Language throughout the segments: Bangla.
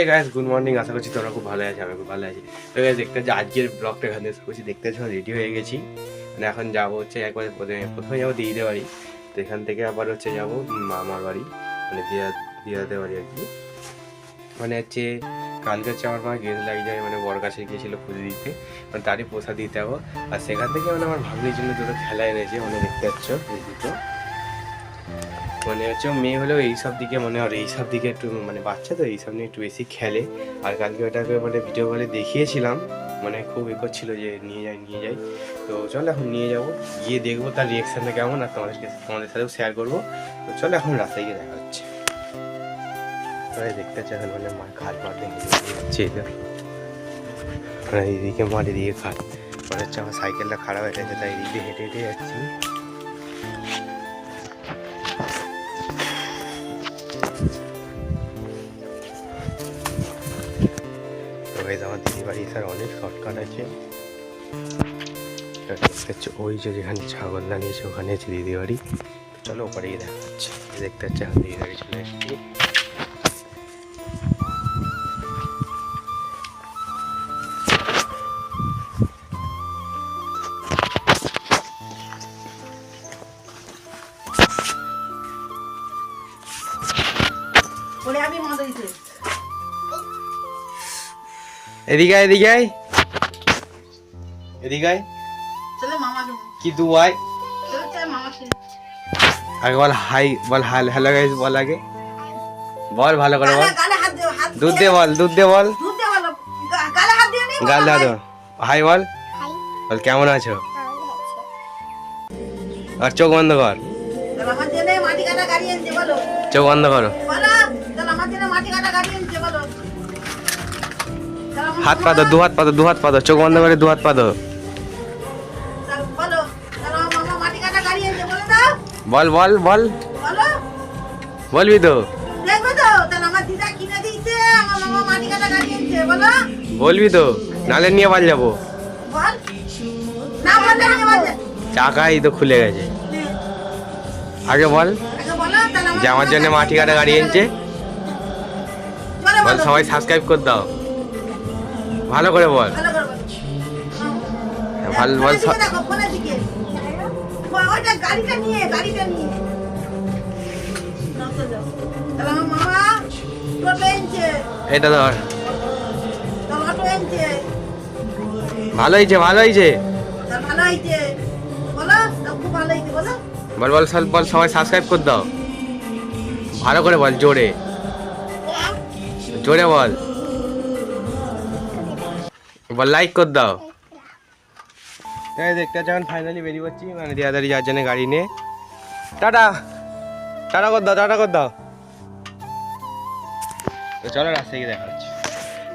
এই গাইস গুড মর্নিং আশা করছি তোমরা খুব ভালো আছে, আমি খুব ভালো আছি। তো গাইস দেখতে হচ্ছে আজকের ব্লগটা এখান থেকে করছি। দেখতে হচ্ছে রেডি হয়ে গেছি। মানে এখন যাব হচ্ছে একবার প্রথমে প্রথমে যাব দিদিদের বাড়ি। তো এখান থেকে আবার হচ্ছে যাব মামার বাড়ি মানে দিয়া দিদাদের বাড়ি আর কি। মানে হচ্ছে কালকে হচ্ছে আমার মা গেস্ট লাগে যায় মানে বড় কাছে গিয়েছিল পুজো দিতে। মানে তারই প্রসাদ দিতে যাব। আর সেখান থেকে মানে আমার ভাগ্নির জন্য দুটো খেলা এনেছে মানে দেখতে পাচ্ছ দুটো। মানে হচ্ছে মেয়ে হলেও এইসব দিকে মানে আর এইসব দিকে একটু মানে বাচ্চা তো, এইসব নিয়ে একটু বেশি খেলে। আর কালকে ওটাকে মানে ভিডিও কলে দেখিয়েছিলাম মানে খুব এ করছিল যে নিয়ে যাই নিয়ে যাই তো চলো এখন নিয়ে যাব, গিয়ে দেখব তার রিয়াকশানটা কেমন, আর তোমাদেরকে, তোমাদের সাথেও শেয়ার করব। তো চলো এখন রাস্তায় গিয়ে দেখা হচ্ছে। দেখতে এখন মানে মা খাট যাচ্ছে এটা। মানে এইদিকে মাঠ এদিকে খাট মানে হচ্ছে আমার সাইকেলটা খারাপ হয়ে গেছে, তাই এদিকে হেঁটে হেঁটে যাচ্ছি। স্যার অনেক শর্টকাট আছে। হচ্ছে, ওই যে যেখানে ছাগল দাঁড়িয়েছে ওখানে আছে দিদি বাড়ি চলো ওপরে গিয়ে দেখা হচ্ছে। দেখতে হচ্ছে এখন দিদি বাড়ি চলে এসেছি এদিকে এদিকে। এদিকে কি দু আয় আগে বল হাই বল হ্যালো গাইজ বল আগে। বল ভালো করে বল। দুধ দে বল দুধ দে বল। দুধ দে বলো। গালে হাত দিও হাই। বল। বল কেমন আছো? আর চোখ বন্ধ কর। তাহলে আমার জন্য মাটি কাটা গাড়ি এনেছে বলো। চোখ বন্ধ করো। হাত পাতো দু হাত পাতো দু হাত পাতো চোখ বন্ধ করে দু হাত বলে দাও বল বল বল। বলো বলবি তো। বলবি তো নালে নিয়ে বাল যাব। চাকাই তো খুলে গেছে। আগে বল, যে আমার জন্য মাটি কাটা গাড়ি এনেছে। বল, সবাই সাবস্ক্রাইব করে দাও। ভালো করে বল। ভালো করে বল ওইটা গাড়িটা নিয়ে, গাড়িটা এটা ধর। ভালো হয়েছে ভালো হয়েছে। বলো, বলো। বল বল সব বল সবাই সাবস্ক্রাইব করে দাও। ভালো করে বল জোরে। জোরে বল। বল লাইক করে দাও। তাই দেখতে যখন ফাইনালি বেরিয়ে পড়ছি মানে দিয়াদারি যার জন্য গাড়ি নিয়ে। টাটা। টাটা কর দাও টাটা কর দাও। তো চলো রাস্তায় গিয়ে দেখা হচ্ছে।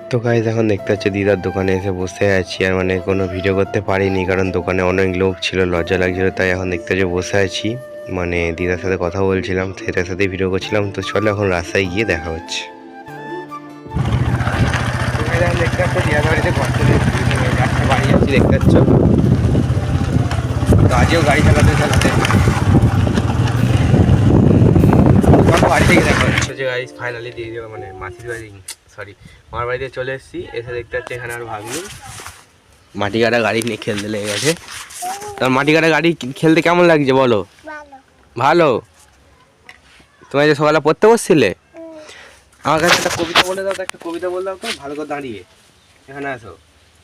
তো গাইজ এখন দেখতে পাচ্ছি দিদার দোকানে এসে বসে আছি আর মানে কোনো ভিডিও করতে পারিনি কারণ দোকানে অনেক লোক ছিল লজ্জা লাগছিল তাই এখন দেখতে পাচ্ছি বসে আছি। মানে দিদার সাথে কথা বলছিলাম সেটার সাথেই ভিডিও করছিলাম। তো চলো এখন রাস্তায় গিয়ে দেখা হচ্ছে। দেখতে বাড়ি দেখতে তো আজও গাড়ি চালাতে চালাতে গাড়ি ফাইনালি দিয়ে দেবো মানে মাসির বাড়ি সরি আমার বাড়িতে চলে এসেছি এসে দেখতে পাচ্ছি এখানে আর ভাবনি মাটি কাটা গাড়ি নিয়ে খেলতে লেগে গেছে তার মাটি কাটা গাড়ি খেলতে কেমন লাগছে বলো ভালো তোমার যে সকালে পড়তে বসছিলে আমার কাছে একটা কবিতা বলে দাও একটা কবিতা বলে দাও তো ভালো করে দাঁড়িয়ে। এখানে আসো।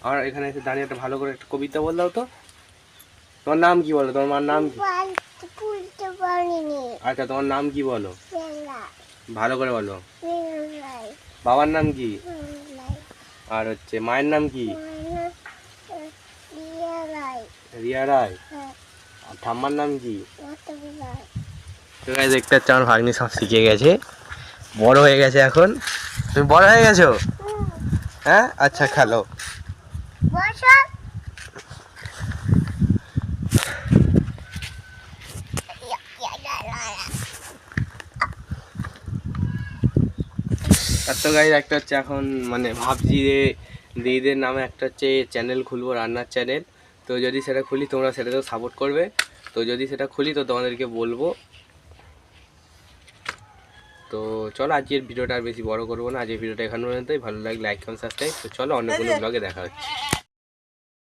আর এখানে এসে দাঁড়িয়ে একটা ভালো করে একটা কবিতা বলে দাও তো। তোমার নাম কি বলো? তোমার মার নাম কি? আচ্ছা তোমার নাম কি বলো? ভালো করে বলো। বাবার নাম কি? আর হচ্ছে মায়ের নাম কি? রিয়া রায়। আর ঠাম্মার নাম কি? তো দেখতে পাচ্ছ আমার ভাগ্নি সব শিখে গেছে। বড় হয়ে গেছে এখন? তুমি বড় হয়ে গেছো? হ্যাঁ? আচ্ছা খেলো। তো গাইজ একটা হচ্ছে এখন মানে ভাবছি যে দিদিদের নামে একটা হচ্ছে চ্যানেল খুলবো রান্নার চ্যানেল তো যদি সেটা খুলি তোমরা সেটাতেও সাপোর্ট করবে। তো যদি সেটা খুলি তো তোমাদেরকে বলব। তো চলো আজকের ভিডিওটা আর বেশি বড় করব না। আজকের ভিডিওটা এখানে পর্যন্তই। ভালো লাগে লাইক কমেন্ট সাবস্ক্রাইব তো চলো অন্য কোনো ব্লগে দেখা হচ্ছে।